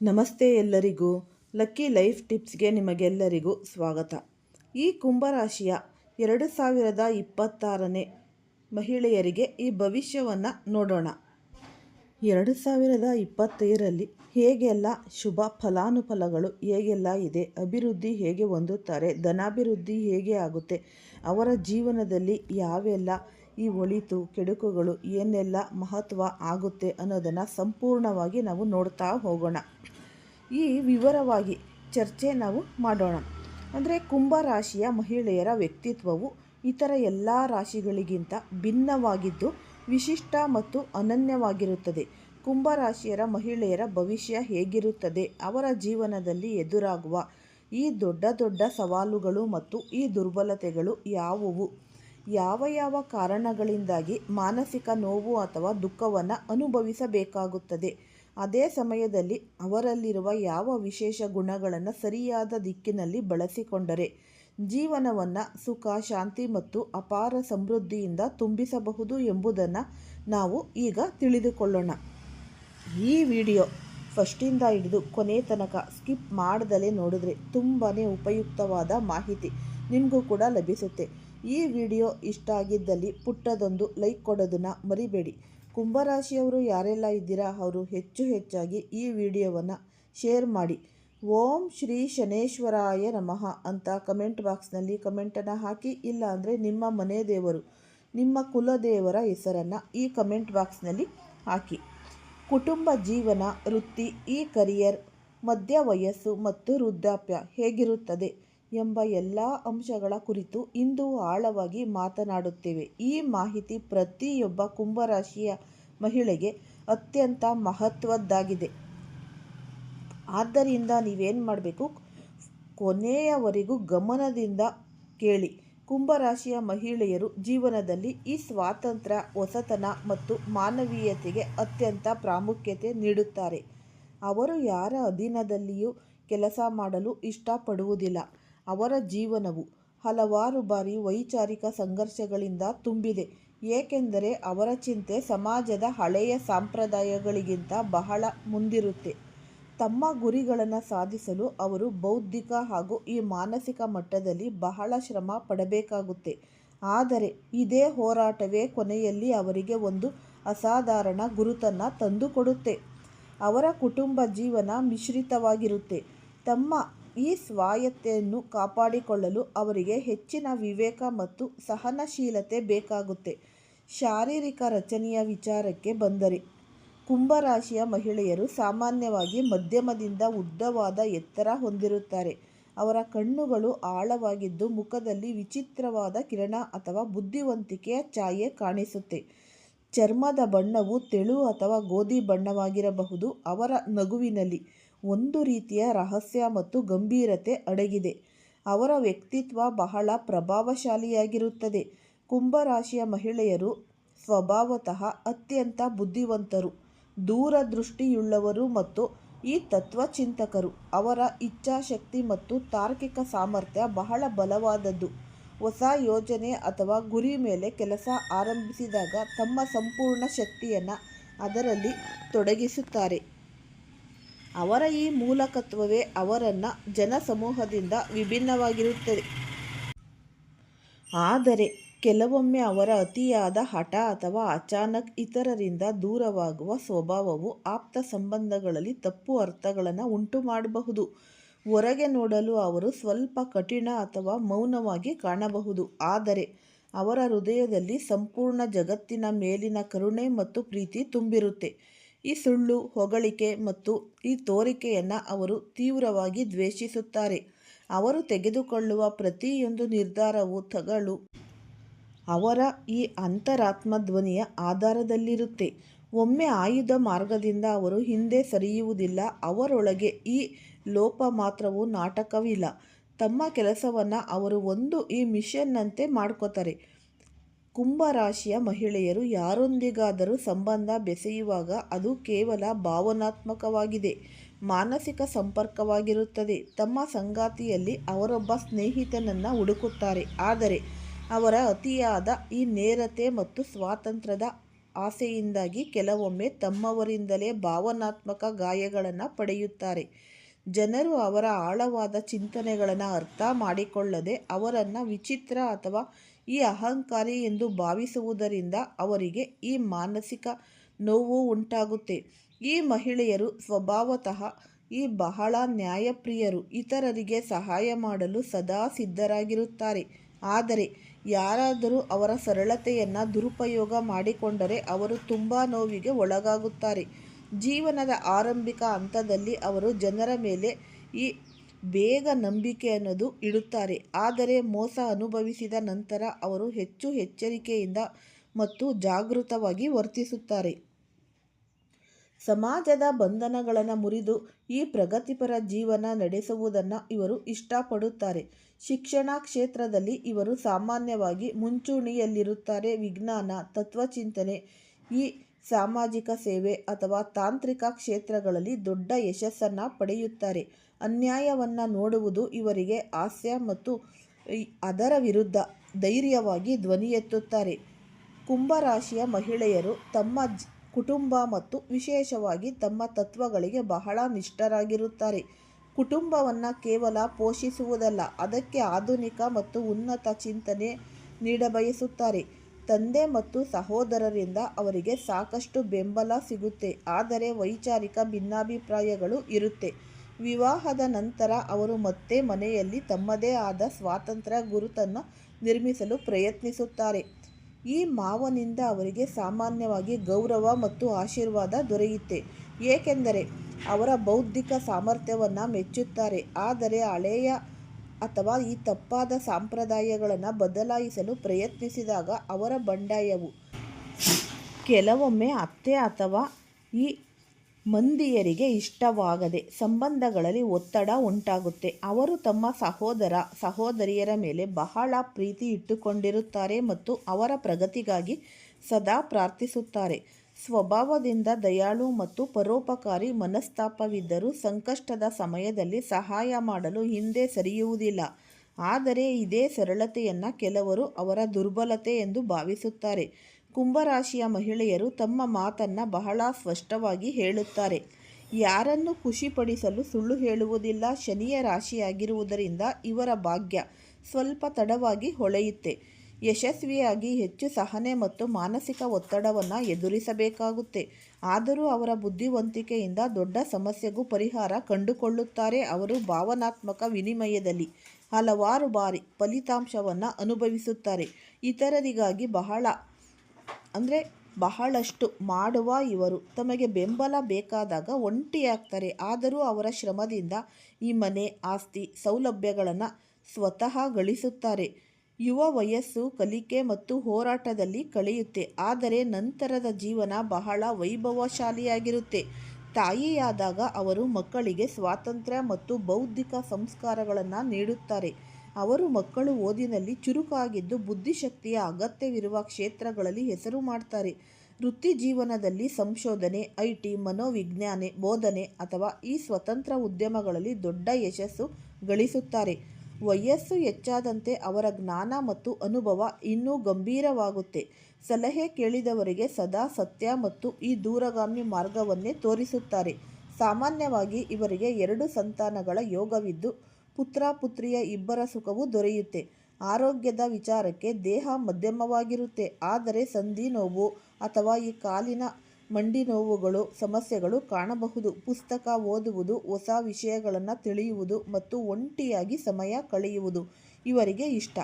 ನಮಸ್ತೆ ಎಲ್ಲರಿಗೂ. Lucky life ಟಿಪ್ಸ್ಗೆ ನಿಮಗೆಲ್ಲರಿಗೂ ಸ್ವಾಗತ. ಈ ಕುಂಭರಾಶಿಯ ಎರಡು ಸಾವಿರದ ಇಪ್ಪತ್ತಾರನೇ ಮಹಿಳೆಯರಿಗೆ ಈ ಭವಿಷ್ಯವನ್ನು ನೋಡೋಣ. ಎರಡು ಸಾವಿರದ ಇಪ್ಪತ್ತೈದರಲ್ಲಿ ಹೇಗೆಲ್ಲ ಶುಭ ಫಲಾನುಫಲಗಳು, ಹೇಗೆಲ್ಲ ಇದೆ, ಅಭಿವೃದ್ಧಿ ಹೇಗೆ ಹೊಂದುತ್ತಾರೆ, ಧನಾಭಿವೃದ್ಧಿ ಹೇಗೆ ಆಗುತ್ತೆ, ಅವರ ಜೀವನದಲ್ಲಿ ಯಾವೆಲ್ಲ ಈ ಒಳಿತು, ಕೆಡುಕುಗಳು, ಏನೆಲ್ಲ ಮಹತ್ವ ಆಗುತ್ತೆ ಅನ್ನೋದನ್ನು ಸಂಪೂರ್ಣವಾಗಿ ನಾವು ನೋಡ್ತಾ ಹೋಗೋಣ. ಈ ವಿವರವಾಗಿ ಚರ್ಚೆ ನಾವು ಮಾಡೋಣ. ಅಂದರೆ ಕುಂಭ ರಾಶಿಯ ಮಹಿಳೆಯರ ವ್ಯಕ್ತಿತ್ವವು ಇತರ ಎಲ್ಲ ರಾಶಿಗಳಿಗಿಂತ ಭಿನ್ನವಾಗಿದ್ದು ವಿಶಿಷ್ಟ ಮತ್ತು ಅನನ್ಯವಾಗಿರುತ್ತದೆ. ಕುಂಭ ರಾಶಿಯರ ಮಹಿಳೆಯರ ಭವಿಷ್ಯ ಹೇಗಿರುತ್ತದೆ? ಅವರ ಜೀವನದಲ್ಲಿ ಎದುರಾಗುವ ಈ ದೊಡ್ಡ ದೊಡ್ಡ ಸವಾಲುಗಳು ಮತ್ತು ಈ ದುರ್ಬಲತೆಗಳು ಯಾವುವು? ಯಾವ ಯಾವ ಕಾರಣಗಳಿಂದಾಗಿ ಮಾನಸಿಕ ನೋವು ಅಥವಾ ದುಃಖವನ್ನು ಅನುಭವಿಸಬೇಕಾಗುತ್ತದೆ? ಅದೇ ಸಮಯದಲ್ಲಿ ಅವರಲ್ಲಿರುವ ಯಾವ ವಿಶೇಷ ಗುಣಗಳನ್ನು ಸರಿಯಾದ ದಿಕ್ಕಿನಲ್ಲಿ ಬಳಸಿಕೊಂಡರೆ ಜೀವನವನ್ನು ಸುಖ, ಶಾಂತಿ ಮತ್ತು ಅಪಾರ ಸಮೃದ್ಧಿಯಿಂದ ತುಂಬಿಸಬಹುದು ಎಂಬುದನ್ನು ನಾವು ಈಗ ತಿಳಿದುಕೊಳ್ಳೋಣ. ಈ ವಿಡಿಯೋ ಫಸ್ಟಿಂದ ಹಿಡಿದು ಕೊನೆ ತನಕ ಸ್ಕಿಪ್ ಮಾಡದಲೇ ನೋಡಿದ್ರೆ ತುಂಬಾ ಉಪಯುಕ್ತವಾದ ಮಾಹಿತಿ ನಿಮಗೂ ಕೂಡ ಲಭಿಸುತ್ತೆ. ಈ ವಿಡಿಯೋ ಇಷ್ಟ ಆಗಿದ್ದಲ್ಲಿ ಪುಟ್ಟದೊಂದು ಲೈಕ್ ಕೊಡೋದನ್ನು ಮರಿಬೇಡಿ. ಕುಂಭರಾಶಿಯವರು ಯಾರೆಲ್ಲ ಇದ್ದೀರಾ, ಅವರು ಹೆಚ್ಚು ಹೆಚ್ಚಾಗಿ ಈ ವಿಡಿಯೋವನ್ನು ಶೇರ್ ಮಾಡಿ. ಓಂ ಶ್ರೀ ಶನೇಶ್ವರಾಯ ನಮಃ ಅಂತ ಕಮೆಂಟ್ ಬಾಕ್ಸ್ನಲ್ಲಿ ಕಮೆಂಟನ್ನು ಹಾಕಿ, ಇಲ್ಲ ಅಂದರೆ ನಿಮ್ಮ ಮನೆ ದೇವರು, ನಿಮ್ಮ ಕುಲದೇವರ ಹೆಸರನ್ನು ಈ ಕಮೆಂಟ್ ಬಾಕ್ಸ್ನಲ್ಲಿ ಹಾಕಿ. ಕುಟುಂಬ ಜೀವನ, ವೃತ್ತಿ, ಈ ಕರಿಯರ್, ಮಧ್ಯ ವಯಸ್ಸು ಮತ್ತು ವೃದ್ಧಾಪ್ಯ ಹೇಗಿರುತ್ತದೆ? ಎಂಬ ಎಲ್ಲ ಅಂಶಗಳ ಕುರಿತು ಇಂದು ಆಳವಾಗಿ ಮಾತನಾಡುತ್ತೇವೆ. ಈ ಮಾಹಿತಿ ಪ್ರತಿಯೊಬ್ಬ ಕುಂಭರಾಶಿಯ ಮಹಿಳೆಗೆ ಅತ್ಯಂತ ಮಹತ್ವದ್ದಾಗಿದೆ. ಆದ್ದರಿಂದ ನೀವೇನು ಮಾಡಬೇಕು? ಕೊನೆಯವರೆಗೂ ಗಮನದಿಂದ ಕೇಳಿ. ಕುಂಭರಾಶಿಯ ಮಹಿಳೆಯರು ಜೀವನದಲ್ಲಿ ಈ ಸ್ವಾತಂತ್ರ್ಯ, ಹೊಸತನ ಮತ್ತು ಮಾನವೀಯತೆಗೆ ಅತ್ಯಂತ ಪ್ರಾಮುಖ್ಯತೆ ನೀಡುತ್ತಾರೆ. ಅವರು ಯಾರ ಅಧೀನದಲ್ಲಿಯೂ ಕೆಲಸ ಮಾಡಲು ಇಷ್ಟಪಡುವುದಿಲ್ಲ. ಅವರ ಜೀವನವು ಹಲವಾರು ಬಾರಿ ವೈಚಾರಿಕ ಸಂಘರ್ಷಗಳಿಂದ ತುಂಬಿದೆ. ಏಕೆಂದರೆ ಅವರ ಚಿಂತೆ ಸಮಾಜದ ಹಳೆಯ ಸಂಪ್ರದಾಯಗಳಿಗಿಂತ ಬಹಳ ಮುಂದಿರುತ್ತೆ. ತಮ್ಮ ಗುರಿಗಳನ್ನು ಸಾಧಿಸಲು ಅವರು ಬೌದ್ಧಿಕ ಹಾಗೂ ಈ ಮಾನಸಿಕ ಮಟ್ಟದಲ್ಲಿ ಬಹಳ ಶ್ರಮ ಪಡಬೇಕಾಗುತ್ತೆ. ಆದರೆ ಇದೇ ಹೋರಾಟವೇ ಕೊನೆಯಲ್ಲಿ ಅವರಿಗೆ ಒಂದು ಅಸಾಧಾರಣ ಗುರುತನ್ನು ತಂದುಕೊಡುತ್ತೆ. ಅವರ ಕುಟುಂಬ ಜೀವನ ಮಿಶ್ರಿತವಾಗಿರುತ್ತೆ. ತಮ್ಮ ಈ ಸ್ವಾಯತ್ತೆಯನ್ನು ಕಾಪಾಡಿಕೊಳ್ಳಲು ಅವರಿಗೆ ಹೆಚ್ಚಿನ ವಿವೇಕ ಮತ್ತು ಸಹನಶೀಲತೆ ಬೇಕಾಗುತ್ತೆ. ಶಾರೀರಿಕ ರಚನೆಯ ವಿಚಾರಕ್ಕೆ ಬಂದರೆ, ಕುಂಭರಾಶಿಯ ಮಹಿಳೆಯರು ಸಾಮಾನ್ಯವಾಗಿ ಮಧ್ಯಮದಿಂದ ಉದ್ದವಾದ ಎತ್ತರ ಹೊಂದಿರುತ್ತಾರೆ. ಅವರ ಕಣ್ಣುಗಳು ಆಳವಾಗಿದ್ದು ಮುಖದಲ್ಲಿ ವಿಚಿತ್ರವಾದ ಕಿರಣ ಅಥವಾ ಬುದ್ಧಿವಂತಿಕೆಯ ಛಾಯೆ ಕಾಣಿಸುತ್ತೆ. ಚರ್ಮದ ಬಣ್ಣವು ತೆಳು ಅಥವಾ ಗೋಧಿ ಬಣ್ಣವಾಗಿರಬಹುದು ಅವರ ನಗುವಿನಲ್ಲಿ. ಒಂದು ರೀತಿಯ ರಹಸ್ಯ ಮತ್ತು ಗಂಭೀರತೆ ಅಡಗಿದೆ. ಅವರ ವ್ಯಕ್ತಿತ್ವ ಬಹಳ ಪ್ರಭಾವಶಾಲಿಯಾಗಿರುತ್ತದೆ. ಕುಂಭರಾಶಿಯ ಮಹಿಳೆಯರು ಸ್ವಭಾವತಃ ಅತ್ಯಂತ ಬುದ್ಧಿವಂತರು, ದೂರದೃಷ್ಟಿಯುಳ್ಳವರು ಮತ್ತು ಈ ತತ್ವಚಿಂತಕರು. ಅವರ ಇಚ್ಛಾಶಕ್ತಿ ಮತ್ತು ತಾರ್ಕಿಕ ಸಾಮರ್ಥ್ಯ ಬಹಳ ಬಲವಾದದ್ದು. ಹೊಸ ಯೋಜನೆ ಅಥವಾ ಗುರಿ ಮೇಲೆ ಕೆಲಸ ಆರಂಭಿಸಿದಾಗ ತಮ್ಮ ಸಂಪೂರ್ಣ ಶಕ್ತಿಯನ್ನು ಅದರಲ್ಲಿ ತೊಡಗಿಸುತ್ತಾರೆ. ಅವರ ಈ ಮೂಲಕತ್ವವೇ ಅವರನ್ನು ಜನಸಮೂಹದಿಂದ ವಿಭಿನ್ನವಾಗಿರುತ್ತದೆ. ಆದರೆ ಕೆಲವೊಮ್ಮೆ ಅವರ ಅತಿಯಾದ ಹಠ ಅಥವಾ ಅಚಾನಕ್ ಇತರರಿಂದ ದೂರವಾಗುವ ಸ್ವಭಾವವು ಆಪ್ತ ಸಂಬಂಧಗಳಲ್ಲಿ ತಪ್ಪು ಅರ್ಥಗಳನ್ನು ಉಂಟು ಮಾಡಬಹುದು ಹೊರಗೆ ನೋಡಲು ಅವರು ಸ್ವಲ್ಪ ಕಠಿಣ ಅಥವಾ ಮೌನವಾಗಿ ಕಾಣಬಹುದು. ಆದರೆ ಅವರ ಹೃದಯದಲ್ಲಿ ಸಂಪೂರ್ಣ ಜಗತ್ತಿನ ಮೇಲಿನ ಕರುಣೆ ಮತ್ತು ಪ್ರೀತಿ ತುಂಬಿರುತ್ತೆ. ಈ ಸುಳ್ಳು, ಹೊಗಳಿಕೆ ಮತ್ತು ಈ ತೋರಿಕೆಯನ್ನು ಅವರು ತೀವ್ರವಾಗಿ ದ್ವೇಷಿಸುತ್ತಾರೆ. ಅವರು ತೆಗೆದುಕೊಳ್ಳುವ ಪ್ರತಿಯೊಂದು ನಿರ್ಧಾರವು ತಗಳು ಅವರ ಈ ಅಂತರಾತ್ಮ ಧ್ವನಿಯ ಆಧಾರದಲ್ಲಿರುತ್ತೆ. ಒಮ್ಮೆ ಆಯುಧ ಮಾರ್ಗದಿಂದ ಅವರು ಹಿಂದೆ ಸರಿಯುವುದಿಲ್ಲ, ಅವರೊಳಗೆ ಈ ಲೋಪ ಮಾತ್ರವೂ ನಾಟಕವಿಲ್ಲ. ತಮ್ಮ ಕೆಲಸವನ್ನು ಅವರು ಒಂದು ಈ ಮಿಷನ್ನಂತೆ ಮಾಡ್ಕೋತಾರೆ. ಕುಂಭರಾಶಿಯ ಮಹಿಳೆಯರು ಯಾರೊಂದಿಗಾದರೂ ಸಂಬಂಧ ಬೆಸೆಯುವಾಗ ಅದು ಕೇವಲ ಭಾವನಾತ್ಮಕವಾಗಿದೆ, ಮಾನಸಿಕ ಸಂಪರ್ಕವಾಗಿರುತ್ತದೆ. ತಮ್ಮ ಸಂಗಾತಿಯಲ್ಲಿ ಅವರೊಬ್ಬ ಸ್ನೇಹಿತನನ್ನು ಹುಡುಕುತ್ತಾರೆ. ಆದರೆ ಅವರ ಅತಿಯಾದ ಈ ನೇರತೆ ಮತ್ತು ಸ್ವಾತಂತ್ರ್ಯದ ಆಸೆಯಿಂದಾಗಿ ಕೆಲವೊಮ್ಮೆ ತಮ್ಮವರಿಂದಲೇ ಭಾವನಾತ್ಮಕ ಗಾಯಗಳನ್ನು ಪಡೆಯುತ್ತಾರೆ. ಜನರು ಅವರ ಆಳವಾದ ಚಿಂತನೆಗಳನ್ನು ಅರ್ಥ ಮಾಡಿಕೊಳ್ಳದೆ ಅವರನ್ನು ವಿಚಿತ್ರ ಅಥವಾ ಈ ಅಹಂಕಾರಿ ಎಂದು ಭಾವಿಸುವುದರಿಂದ ಅವರಿಗೆ ಈ ಮಾನಸಿಕ ನೋವು ಉಂಟಾಗುತ್ತೆ. ಈ ಮಹಿಳೆಯರು ಸ್ವಭಾವತಃ ಈ ಬಹಳ ನ್ಯಾಯಪ್ರಿಯರು. ಇತರರಿಗೆ ಸಹಾಯ ಮಾಡಲು ಸದಾ ಸಿದ್ಧರಾಗಿರುತ್ತಾರೆ. ಆದರೆ ಯಾರಾದರೂ ಅವರ ಸರಳತೆಯನ್ನು ದುರುಪಯೋಗ ಮಾಡಿಕೊಂಡರೆ ಅವರು ತುಂಬ ನೋವಿಗೆ ಒಳಗಾಗುತ್ತಾರೆ. ಜೀವನದ ಆರಂಭಿಕ ಹಂತದಲ್ಲಿ ಅವರು ಜನರ ಮೇಲೆ ಈ ಬೇಗ ನಂಬಿಕೆ ಅನ್ನೋದು ಇಡುತ್ತಾರೆ ಆದರೆ ಮೋಸ ಅನುಭವಿಸಿದ ನಂತರ ಅವರು ಹೆಚ್ಚು ಎಚ್ಚರಿಕೆಯಿಂದ ಮತ್ತು ಜಾಗೃತವಾಗಿ ವರ್ತಿಸುತ್ತಾರೆ. ಸಮಾಜದ ಬಂಧನಗಳನ್ನು ಮುರಿದು ಈ ಪ್ರಗತಿಪರ ಜೀವನ ನಡೆಸುವುದನ್ನು ಇವರು ಇಷ್ಟಪಡುತ್ತಾರೆ. ಶಿಕ್ಷಣ ಕ್ಷೇತ್ರದಲ್ಲಿ ಇವರು ಸಾಮಾನ್ಯವಾಗಿ ಮುಂಚೂಣಿಯಲ್ಲಿರುತ್ತಾರೆ. ವಿಜ್ಞಾನ, ತತ್ವಚಿಂತನೆ ಈ ಸಾಮಾಜಿಕ ಸೇವೆ ಅಥವಾ ತಾಂತ್ರಿಕ ಕ್ಷೇತ್ರಗಳಲ್ಲಿ ದೊಡ್ಡ ಯಶಸ್ಸನ್ನು ಪಡೆಯುತ್ತಾರೆ. ಅನ್ಯಾಯವನ್ನು ನೋಡುವುದು ಇವರಿಗೆ ಹಾಸ್ಯ ಮತ್ತು ಅದರ ವಿರುದ್ಧ ಧೈರ್ಯವಾಗಿ ಧ್ವನಿ ಎತ್ತುತ್ತಾರೆ. ಕುಂಭರಾಶಿಯ ಮಹಿಳೆಯರು ತಮ್ಮ ಕುಟುಂಬ ಮತ್ತು ವಿಶೇಷವಾಗಿ ತಮ್ಮ ತತ್ವಗಳಿಗೆ ಬಹಳ ನಿಷ್ಠರಾಗಿರುತ್ತಾರೆ. ಕುಟುಂಬವನ್ನು ಕೇವಲ ಪೋಷಿಸುವುದಲ್ಲ, ಅದಕ್ಕೆ ಆಧುನಿಕ ಮತ್ತು ಉನ್ನತ ಚಿಂತನೆ ನೀಡಬಯಸುತ್ತಾರೆ. ತಂದೆ ಮತ್ತು ಸಹೋದರರಿಂದ ಅವರಿಗೆ ಸಾಕಷ್ಟು ಬೆಂಬಲ ಸಿಗುತ್ತೆ. ಆದರೆ ವೈಚಾರಿಕ ಭಿನ್ನಾಭಿಪ್ರಾಯಗಳು ಇರುತ್ತೆ. ವಿವಾಹದ ನಂತರ ಅವರು ಮತ್ತೆ ಮನೆಯಲ್ಲಿ ತಮ್ಮದೇ ಆದ ಸ್ವಾತಂತ್ರ್ಯ ಗುರುತನ್ನು ನಿರ್ಮಿಸಲು ಪ್ರಯತ್ನಿಸುತ್ತಾರೆ. ಈ ಮಾವನಿಂದ ಅವರಿಗೆ ಸಾಮಾನ್ಯವಾಗಿ ಗೌರವ ಮತ್ತು ಆಶೀರ್ವಾದ ದೊರೆಯುತ್ತೆ. ಏಕೆಂದರೆ ಅವರ ಬೌದ್ಧಿಕ ಸಾಮರ್ಥ್ಯವನ್ನು ಮೆಚ್ಚುತ್ತಾರೆ. ಆದರೆ ಹಳೆಯ ಅಥವಾ ಈ ತಪ್ಪಾದ ಸಂಪ್ರದಾಯಗಳನ್ನು ಬದಲಾಯಿಸಲು ಪ್ರಯತ್ನಿಸಿದಾಗ ಅವರ ಬಂಡಾಯವು. ಕೆಲವೊಮ್ಮೆ ಅತ್ತೆ ಅಥವಾ ಈ ಮಂದಿಯರಿಗೆ ಇಷ್ಟವಾಗದೆ ಸಂಬಂಧಗಳಲ್ಲಿ ಒತ್ತಡ ಉಂಟಾಗುತ್ತೆ. ಅವರು ತಮ್ಮ ಸಹೋದರ, ಸಹೋದರಿಯರ ಮೇಲೆ ಬಹಳ ಪ್ರೀತಿ ಇಟ್ಟುಕೊಂಡಿರುತ್ತಾರೆ ಮತ್ತು ಅವರ ಪ್ರಗತಿಗಾಗಿ ಸದಾ ಪ್ರಾರ್ಥಿಸುತ್ತಾರೆ. ಸ್ವಭಾವದಿಂದ ದಯಾಳು ಮತ್ತು ಪರೋಪಕಾರಿ ಮನಸ್ತಾಪವಿದ್ದರೂ ಸಂಕಷ್ಟದ ಸಮಯದಲ್ಲಿ ಸಹಾಯ ಮಾಡಲು ಹಿಂದೆ ಸರಿಯುವುದಿಲ್ಲ. ಆದರೆ ಇದೇ ಸರಳತೆಯನ್ನು ಕೆಲವರು ಅವರ ದುರ್ಬಲತೆ ಎಂದು ಭಾವಿಸುತ್ತಾರೆ. ಕುಂಭರಾಶಿಯ ಮಹಿಳೆಯರು ತಮ್ಮ ಮಾತನ್ನು ಬಹಳ ಸ್ಪಷ್ಟವಾಗಿ ಹೇಳುತ್ತಾರೆ. ಯಾರನ್ನು ಖುಷಿಪಡಿಸಲು ಸುಳ್ಳು ಹೇಳುವುದಿಲ್ಲ. ಶನಿಯ ರಾಶಿಯಾಗಿರುವುದರಿಂದ ಇವರ ಭಾಗ್ಯ ಸ್ವಲ್ಪ ತಡವಾಗಿ ಹೊಳೆಯುತ್ತೆ. ಯಶಸ್ವಿಯಾಗಿ ಹೆಚ್ಚು ಸಹನೆ ಮತ್ತು ಮಾನಸಿಕ ಒತ್ತಡವನ್ನು ಎದುರಿಸಬೇಕಾಗುತ್ತೆ. ಆದರೂ ಅವರ ಬುದ್ಧಿವಂತಿಕೆಯಿಂದ ದೊಡ್ಡ ಸಮಸ್ಯೆಗೂ ಪರಿಹಾರ ಕಂಡುಕೊಳ್ಳುತ್ತಾರೆ ಅವರು ಭಾವನಾತ್ಮಕ ವಿನಿಮಯದಲ್ಲಿ. ಹಲವಾರು ಬಾರಿ ಫಲಿತಾಂಶವನ್ನು ಅನುಭವಿಸುತ್ತಾರೆ. ಇತರರಿಗಾಗಿ ಬಹಳ, ಅಂದರೆ ಬಹಳಷ್ಟು ಮಾಡುವ ಇವರು. ತಮಗೆ ಬೆಂಬಲ ಬೇಕಾದಾಗ ಒಂಟಿಯಾಗ್ತಾರೆ. ಆದರೂ ಅವರ ಶ್ರಮದಿಂದ ಈ ಮನೆ, ಆಸ್ತಿ, ಸೌಲಭ್ಯಗಳನ್ನು ಸ್ವತಃ ಗಳಿಸುತ್ತಾರೆ. ಯುವ ವಯಸ್ಸು ಕಲಿಕೆ ಮತ್ತು ಹೋರಾಟದಲ್ಲಿ ಕಳೆಯುತ್ತೆ. ಆದರೆ ನಂತರದ ಜೀವನ ಬಹಳ ವೈಭವಶಾಲಿಯಾಗಿರುತ್ತೆ. ತಾಯಿಯಾದಾಗ ಅವರು ಮಕ್ಕಳಿಗೆ ಸ್ವಾತಂತ್ರ್ಯ ಮತ್ತು ಬೌದ್ಧಿಕ ಸಂಸ್ಕಾರಗಳನ್ನು ನೀಡುತ್ತಾರೆ. ಅವರು ಮಕ್ಕಳು ಓದಿನಲ್ಲಿ ಚುರುಕಾಗಿದ್ದು ಬುದ್ಧಿಶಕ್ತಿಯ ಅಗತ್ಯವಿರುವ ಕ್ಷೇತ್ರಗಳಲ್ಲಿ ಹೆಸರು ಮಾಡ್ತಾರೆ. ವೃತ್ತಿ ಜೀವನದಲ್ಲಿ ಸಂಶೋಧನೆ, ಐ ಟಿ, ಮನೋವಿಜ್ಞಾನೆ, ಬೋಧನೆ ಅಥವಾ ಈ ಸ್ವತಂತ್ರ ಉದ್ಯಮಗಳಲ್ಲಿ ದೊಡ್ಡ ಯಶಸ್ಸು ಗಳಿಸುತ್ತಾರೆ. ವಯಸ್ಸು ಹೆಚ್ಚಾದಂತೆ ಅವರ ಜ್ಞಾನ ಮತ್ತು ಅನುಭವ ಇನ್ನೂ ಗಂಭೀರವಾಗುತ್ತೆ. ಸಲಹೆ ಕೇಳಿದವರಿಗೆ ಸದಾ ಸತ್ಯ ಮತ್ತು ಈ ದೂರಗಾಮಿ ಮಾರ್ಗವನ್ನೇ ತೋರಿಸುತ್ತಾರೆ. ಸಾಮಾನ್ಯವಾಗಿ ಇವರಿಗೆ ಎರಡು ಸಂತಾನಗಳ ಯೋಗವಿದ್ದು, ಪುತ್ರ ಪುತ್ರಿಯ ಇಬ್ಬರ ಸುಖವೂ ದೊರೆಯುತ್ತೆ. ಆರೋಗ್ಯದ ವಿಚಾರಕ್ಕೆ ದೇಹ ಮಧ್ಯಮವಾಗಿರುತ್ತೆ. ಆದರೆ ಸಂಧಿ ನೋವು ಅಥವಾ ಈ ಕಾಲಿನ ಮಂಡಿ ನೋವುಗಳು, ಸಮಸ್ಯೆಗಳು ಕಾಣಬಹುದು. ಪುಸ್ತಕ ಓದುವುದು, ಹೊಸ ವಿಷಯಗಳನ್ನು ತಿಳಿಯುವುದು ಮತ್ತು ಒಂಟಿಯಾಗಿ ಸಮಯ ಕಳೆಯುವುದು ಇವರಿಗೆ ಇಷ್ಟ.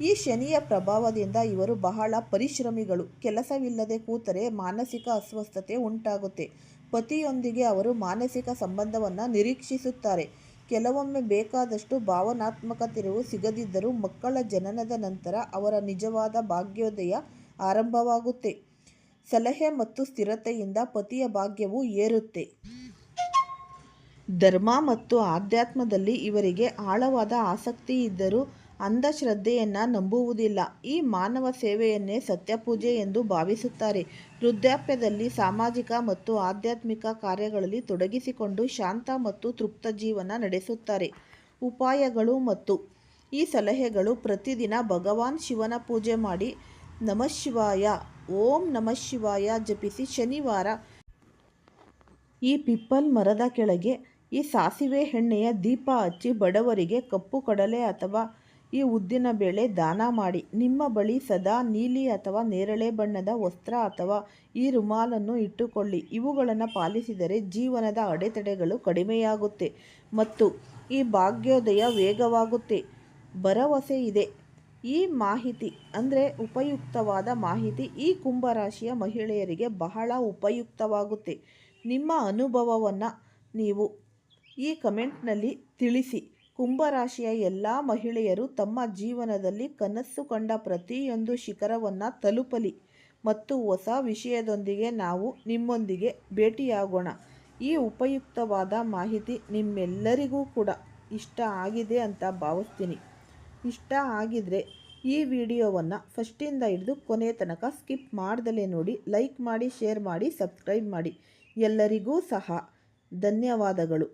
ಈ ಶನಿಯ ಪ್ರಭಾವದಿಂದ ಇವರು ಬಹಳ ಪರಿಶ್ರಮಿಗಳು. ಕೆಲಸವಿಲ್ಲದೆ ಕೂತರೆ ಮಾನಸಿಕ ಅಸ್ವಸ್ಥತೆ ಉಂಟಾಗುತ್ತೆ. ಪತಿಯೊಂದಿಗೆ ಅವರು ಮಾನಸಿಕ ಸಂಬಂಧವನ್ನು ನಿರೀಕ್ಷಿಸುತ್ತಾರೆ. ಕೆಲವೊಮ್ಮೆ ಬೇಕಾದಷ್ಟು ಭಾವನಾತ್ಮಕ ತಿರುವು ಸಿಗದಿದ್ದರೂ ಮಕ್ಕಳ ಜನನದ ನಂತರ ಅವರ ನಿಜವಾದ ಭಾಗ್ಯೋದಯ ಆರಂಭವಾಗುತ್ತೆ. ಸಲಹೆ ಮತ್ತು ಸ್ಥಿರತೆಯಿಂದ ಪತಿಯ ಭಾಗ್ಯವು ಏರುತ್ತೆ. ಧರ್ಮ ಮತ್ತು ಆಧ್ಯಾತ್ಮದಲ್ಲಿ ಇವರಿಗೆ ಆಳವಾದ ಆಸಕ್ತಿ ಇದ್ದರೂ ಅಂಧಶ್ರದ್ಧೆಯನ್ನು ನಂಬುವುದಿಲ್ಲ. ಈ ಮಾನವ ಸೇವೆಯನ್ನೇ ಸತ್ಯಪೂಜೆ ಎಂದು ಭಾವಿಸುತ್ತಾರೆ. ವೃದ್ಧಾಪ್ಯದಲ್ಲಿ ಸಾಮಾಜಿಕ ಮತ್ತು ಆಧ್ಯಾತ್ಮಿಕ ಕಾರ್ಯಗಳಲ್ಲಿ ತೊಡಗಿಸಿಕೊಂಡು ಶಾಂತ ಮತ್ತು ತೃಪ್ತ ಜೀವನ ನಡೆಸುತ್ತಾರೆ. ಉಪಾಯಗಳು ಮತ್ತು ಈ ಸಲಹೆಗಳು ಪ್ರತಿದಿನ ಭಗವಾನ್ ಶಿವನ ಪೂಜೆ ಮಾಡಿ ನಮಃ ಶಿವಾಯ. ಓಂ ನಮಃ ಶಿವಾಯ ಜಪಿಸಿ ಶನಿವಾರ. ಈ ಪಿಪ್ಪಲ್ ಮರದ ಕೆಳಗೆ, ಈ ಸಾಸಿವೆ ಎಣ್ಣೆಯ ದೀಪ ಹಚ್ಚಿ ಬಡವರಿಗೆ ಕಪ್ಪು ಕಡಲೆ ಅಥವಾ ಈ ಉದ್ದಿನ ಬೇಳೆ ದಾನ ಮಾಡಿ. ನಿಮ್ಮ ಬಳಿ ಸದಾ ನೀಲಿ ಅಥವಾ ನೇರಳೆ ಬಣ್ಣದ ವಸ್ತ್ರ ಅಥವಾ ಈ ರುಮಾಲನ್ನು ಇಟ್ಟುಕೊಳ್ಳಿ. ಇವುಗಳನ್ನು ಪಾಲಿಸಿದರೆ ಜೀವನದ ಅಡೆತಡೆಗಳು ಕಡಿಮೆಯಾಗುತ್ತೆ ಮತ್ತು ಈ ಭಾಗ್ಯೋದಯ ವೇಗವಾಗುತ್ತೆ. ಭರವಸೆ ಇದೆ. ಈ ಮಾಹಿತಿ, ಅಂದರೆ ಉಪಯುಕ್ತವಾದ ಮಾಹಿತಿ, ಈ ಕುಂಭರಾಶಿಯ ಮಹಿಳೆಯರಿಗೆ ಬಹಳ ಉಪಯುಕ್ತವಾಗುತ್ತೆ. ನಿಮ್ಮ ಅನುಭವವನ್ನು ನೀವು ಈ ಕಮೆಂಟ್ನಲ್ಲಿ ತಿಳಿಸಿ. ಕುಂಭರಾಶಿಯ ಎಲ್ಲ ಮಹಿಳೆಯರು ತಮ್ಮ ಜೀವನದಲ್ಲಿ ಕನಸು ಕಂಡ ಪ್ರತಿಯೊಂದು ಶಿಖರವನ್ನು ತಲುಪಲಿ ಮತ್ತು ಹೊಸ ವಿಷಯದೊಂದಿಗೆ ನಾವು ನಿಮ್ಮೊಂದಿಗೆ ಭೇಟಿಯಾಗೋಣ. ಈ ಉಪಯುಕ್ತವಾದ ಮಾಹಿತಿ ನಿಮ್ಮೆಲ್ಲರಿಗೂ ಕೂಡ ಇಷ್ಟ ಆಗಿದೆ ಅಂತ ಭಾವಿಸ್ತೀನಿ. ಇಷ್ಟ ಆಗಿದ್ರೆ ಈ ವಿಡಿಯೋವನ್ನು ಫಸ್ಟಿಂದ ಹಿಡಿದು ಕೊನೆ ತನಕ ಸ್ಕಿಪ್ ಮಾಡ್ದಲೇ ನೋಡಿ, ಲೈಕ್ ಮಾಡಿ, ಶೇರ್ ಮಾಡಿ, ಸಬ್ಸ್ಕ್ರೈಬ್ ಮಾಡಿ. ಎಲ್ಲರಿಗೂ ಸಹ ಧನ್ಯವಾದಗಳು.